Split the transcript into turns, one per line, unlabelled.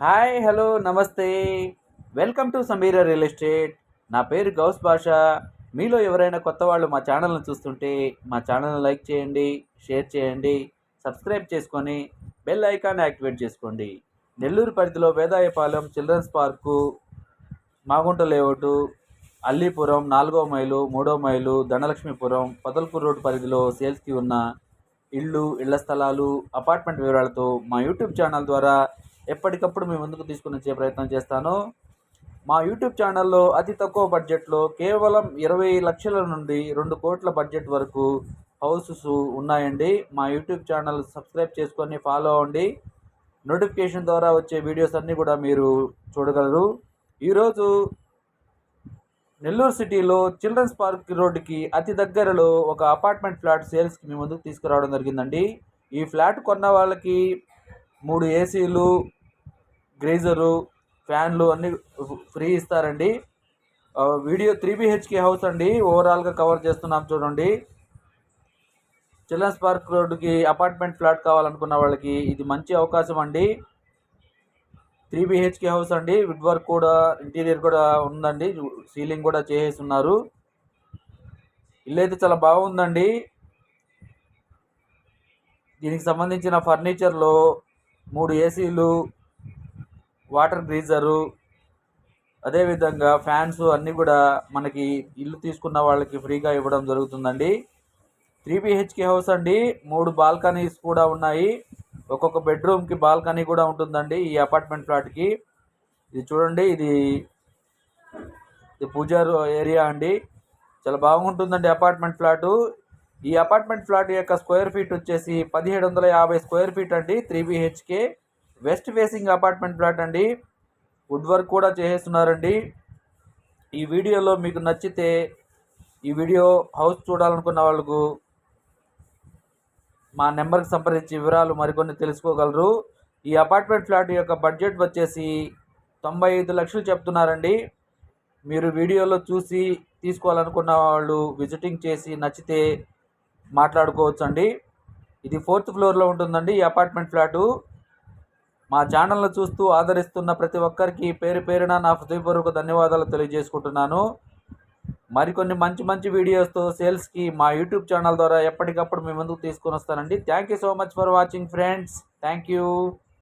Hi hello నమస్తే. Welcome to Sameera real estate. నా పేరు గౌస్ భాష. మీలో ఎవరైనా కొత్త వాళ్ళు మా ఛానల్ని చూస్తుంటే మా ఛానల్ని లైక్ చేయండి షేర్ చేయండి సబ్స్క్రైబ్ చేసుకొని బెల్ ఐకాన్ యాక్టివేట్ చేసుకోండి. నెల్లూరు పరిధిలో Vedayapalem children's park Magunta layout Allipuram నాలుగో మైలు మూడో మైలు ధనలక్ష్మీపురం పొదల్పూర్ రోడ్ పరిధిలో సేల్స్కి ఉన్న ఇళ్ళు ఇళ్ళ స్థలాలు అపార్ట్మెంట్ వివరాలతో మా యూట్యూబ్ ఛానల్ ద్వారా ఎప్పటికప్పుడు మీ ముందుకు తీసుకుని వచ్చే ప్రయత్నం చేస్తాను. మా యూట్యూబ్ ఛానల్లో అతి తక్కువ బడ్జెట్లో కేవలం ఇరవై లక్షల నుండి రెండు కోట్ల బడ్జెట్ వరకు హౌసెస్ ఉన్నాయండి. మా యూట్యూబ్ ఛానల్ సబ్స్క్రైబ్ చేసుకొని ఫాలో అవ్వండి. నోటిఫికేషన్ ద్వారా వచ్చే వీడియోస్ అన్నీ కూడా మీరు చూడగలరు. ఈరోజు నెల్లూరు సిటీలో చిల్డ్రన్స్ పార్క్ రోడ్డుకి అతి దగ్గరలో ఒక అపార్ట్మెంట్ ఫ్లాట్ సేల్స్కి మీ ముందుకు తీసుకురావడం జరిగిందండి. ఈ ఫ్లాట్ కొన్న వాళ్ళకి మూడు ఏసీలు గ్రేజరు ఫ్యాన్లు అన్నీ ఫ్రీ ఇస్తారండి. వీడియో త్రీ బిహెచ్కే హౌస్ అండి. ఓవరాల్గా కవర్ చేస్తున్నాం చూడండి. చిల్డ్రన్స్ పార్క్ రోడ్డుకి అపార్ట్మెంట్ ఫ్లాట్ కావాలనుకున్న వాళ్ళకి ఇది మంచి అవకాశం అండి. త్రీ బిహెచ్కే హౌస్ అండి. విడ్ వర్క్ కూడా ఇంటీరియర్ కూడా ఉందండి. సీలింగ్ కూడా చేసేసి ఉన్నారు ఇల్లు అయితే చాలా బాగుందండి. దీనికి సంబంధించిన ఫర్నిచర్లో మూడు ఏసీలు వాటర్ గ్రీజరు అదేవిధంగా ఫ్యాన్స్ అన్నీ కూడా మనకి ఇల్లు తీసుకున్న వాళ్ళకి ఫ్రీగా ఇవ్వడం జరుగుతుందండి. త్రీ బిహెచ్కే హౌస్ అండి. మూడు బాల్కనీస్ కూడా ఉన్నాయి. ఒక్కొక్క బెడ్రూమ్కి బాల్కనీ కూడా ఉంటుందండి ఈ అపార్ట్మెంట్ ఫ్లాట్కి ఇది చూడండి ఇది ఇది పూజారు ఏరియా అండి. చాలా బాగుంటుందండి అపార్ట్మెంట్ ఫ్లాటు ఈ అపార్ట్మెంట్ ఫ్లాట్ యొక్క స్క్వేర్ ఫీట్ వచ్చేసి పదిహేడు వందల యాభై స్క్వేర్ ఫీట్ అండి three BHK. West facing apartment flat అండి. వుడ్ వర్క్ కూడా చేసేస్తున్నారండి. ఈ వీడియోలో మీకు నచ్చితే ఈ వీడియో హౌస్ చూడాలనుకున్న వాళ్ళకు మా నెంబర్కి సంప్రదించి వివరాలు మరికొన్ని తెలుసుకోగలరు. ఈ అపార్ట్మెంట్ ఫ్లాట్ యొక్క బడ్జెట్ వచ్చేసి తొంభై ఐదు లక్షలు చెప్తున్నారండి. మీరు వీడియోలో చూసి తీసుకోవాలనుకున్న వాళ్ళు విజిటింగ్ చేసి నచ్చితే మాట్లాడుకోవచ్చు అండి ఇది ఫోర్త్ ఫ్లోర్లో ఉంటుందండి ఈ అపార్ట్మెంట్ ఫ్లాటు. మా ఛానల్ను చూస్తూ ఆదరిస్తున్న ప్రతి ఒక్కరికి పేరు పేరున నా హృదయపూర్వక ధన్యవాదాలు తెలియజేసుకుంటున్నాను. మరికొన్ని మంచి మంచి వీడియోస్తో సేల్స్కి మా యూట్యూబ్ ఛానల్ ద్వారా ఎప్పటికప్పుడు మీ ముందుకు తీసుకొని వస్తానండి. Thank you so much for watching friends. Thank you.